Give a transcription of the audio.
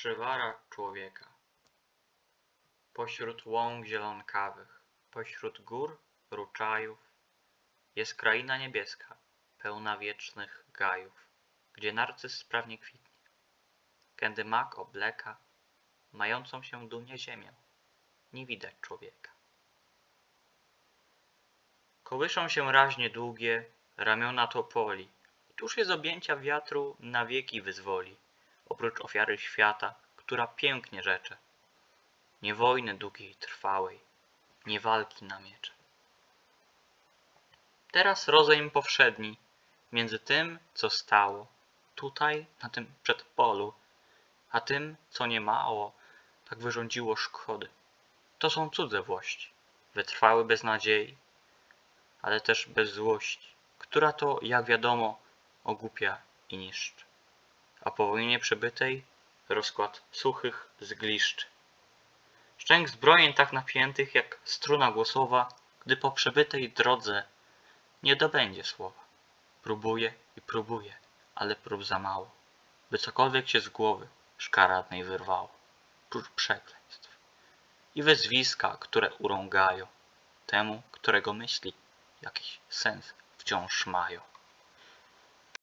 przywara człowieka. Pośród łąk zielonkawych, pośród gór ruczajów, jest kraina niebieska, pełna wiecznych gajów, gdzie narcyz sprawnie kwitnie, kiedy mak obleka mającą się dumnie ziemię, nie widać człowieka. Kołyszą się raźnie długie ramiona topoli, tuż je z objęcia wiatru na wieki wyzwoli, oprócz ofiary świata, która pięknie rzecze. Nie wojny długiej trwałej, nie walki na miecze. Teraz rozejm powszedni między tym, co stało tutaj, na tym przedpolu, a tym, co niemało, tak wyrządziło szkody. To są cudze włości, wytrwały bez nadziei, ale też bez złości, która to, jak wiadomo, ogłupia i niszczy. A po wojnie przebytej rozkład suchych zgliszczy. Szczęk zbrojeń tak napiętych jak struna głosowa, gdy po przebytej drodze nie dobędzie słowa. Próbuje i próbuje, ale prób za mało, by cokolwiek się z głowy szkaradnej wyrwało, prócz przekleństw i wyzwiska, które urągają temu, którego myśli jakiś sens wciąż mają.